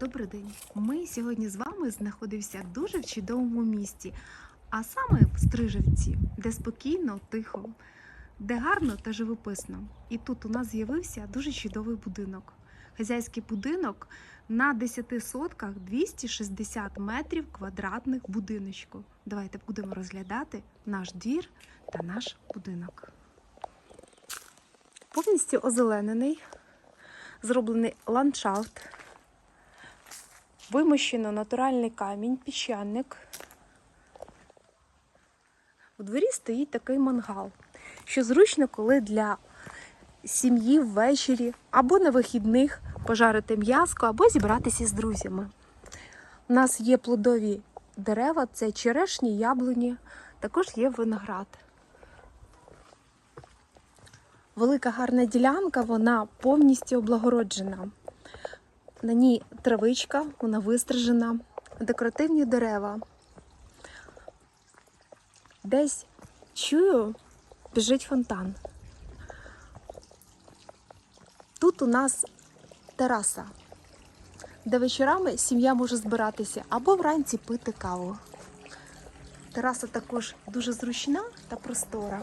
Добрий день. Ми сьогодні з вами знаходимося дуже в чудовому місті, а саме в Стрижевці, де спокійно, тихо, де гарно та живописно. І тут у нас з'явився дуже чудовий будинок. Хазяйський будинок на 10 сотках 260 метрів квадратних будиночку. Давайте будемо розглядати наш двір та наш будинок. Повністю озеленений, зроблений ландшафт. Вимощено натуральний камінь, піщаник. У дворі стоїть такий мангал, що зручно, коли для сім'ї ввечері або на вихідних пожарити м'яско, або зібратися з друзями. У нас є плодові дерева, це черешні, яблуні, також є виноград. Велика гарна ділянка, вона повністю облагороджена. На ній травичка, вона вистрижена, декоративні дерева. Десь чую, біжить фонтан. Тут у нас тераса, де вечорами сім'я може збиратися або вранці пити каву. Тераса також дуже зручна та простора.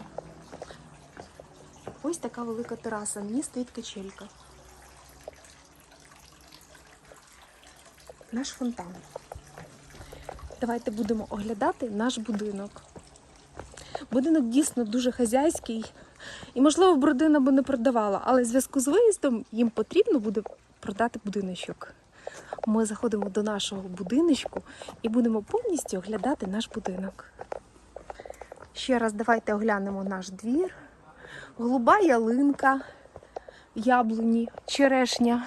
Ось така велика тераса. Мені стоїть качелька. Наш фонтан. Давайте будемо оглядати наш будинок. Будинок дійсно дуже хазяйський. І, можливо, б родина би не продавала, але в зв'язку з виїздом їм потрібно буде продати будиночок. Ми заходимо до нашого будиночку і будемо повністю оглядати наш будинок. Ще раз давайте оглянемо наш двір. Голуба ялинка, яблуні, черешня.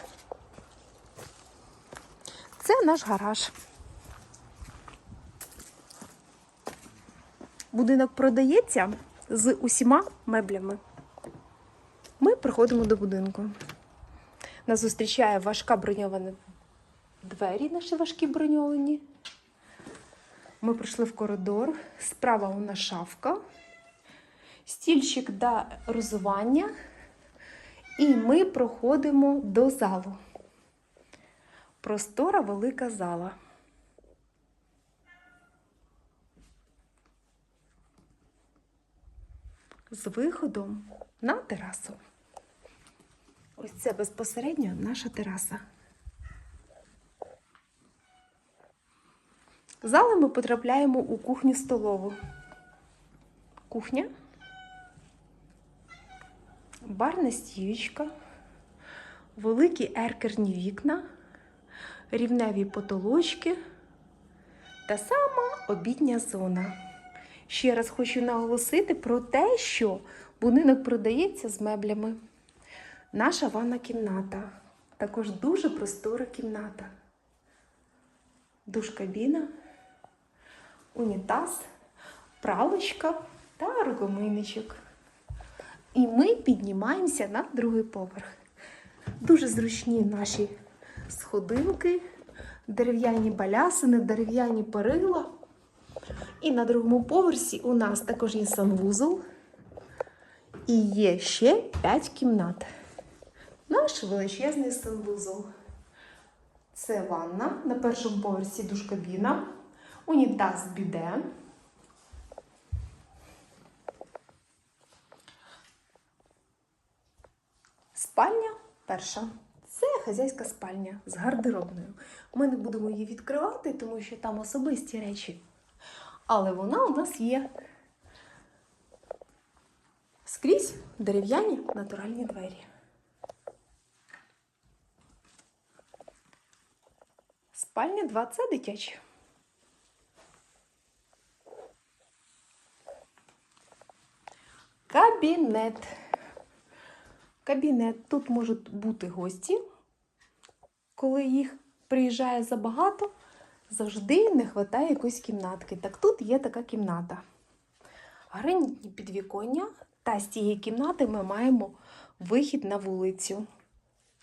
Це наш гараж. Будинок продається з усіма меблями. Ми приходимо до будинку. Нас зустрічає важка броньована двері, наші важкі броньовані. Ми прийшли в коридор. Справа у нас шафка, стільчик для розування. І ми проходимо до залу. Простора велика зала. З виходом на терасу. Ось це безпосередньо наша тераса. Зали ми потрапляємо у кухню столову. Кухня, барна стіючка, великі еркерні вікна рівневі потолочки та сама обідня зона. Ще раз хочу наголосити про те, що будинок продається з меблями. Наша ванна кімната. Також дуже простора кімната. Душ кабіна, унітаз, пралочка та рукомийничок. І ми піднімаємося на другий поверх. Дуже зручні наші сходинки, дерев'яні балясини, дерев'яні перила. І на другому поверсі у нас також є санвузол. І є ще 5 кімнат. Наш величезний санвузол. Це ванна. На першому поверсі душкабіна, унітаз біде. Спальня перша. Хазяйська спальня з гардеробною. Ми не будемо її відкривати, тому що там особисті речі. Але вона у нас є скрізь дерев'яні натуральні двері. Спальня 2 це дитяча. Кабінет. Кабінет. Тут можуть бути гості, коли їх приїжджає забагато, завжди не вистачає якоїсь кімнатки. Так тут є така кімната. Гранітні підвіконня, та з цієї кімнати ми маємо вихід на вулицю.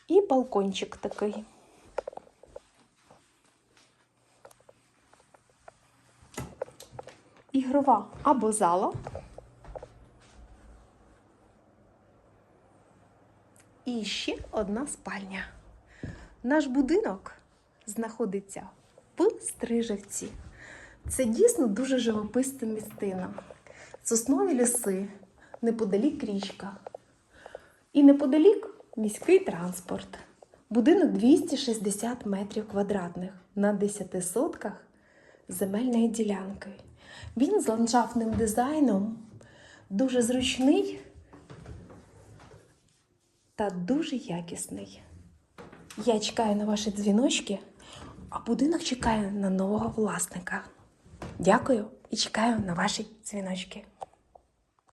І балкончик такий. Ігрова або зала. І ще одна спальня. Наш будинок знаходиться в Стрижевці. Це дійсно дуже живописна містина. Соснові ліси, неподалік річка. І неподалік міський транспорт. Будинок 260 метрів квадратних на 10 сотках земельної ділянки. Він з ландшафтним дизайном, дуже зручний та дуже якісний. Я чекаю на ваші дзвіночки, а будинок чекає на нового власника. Дякую і чекаю на ваші дзвіночки.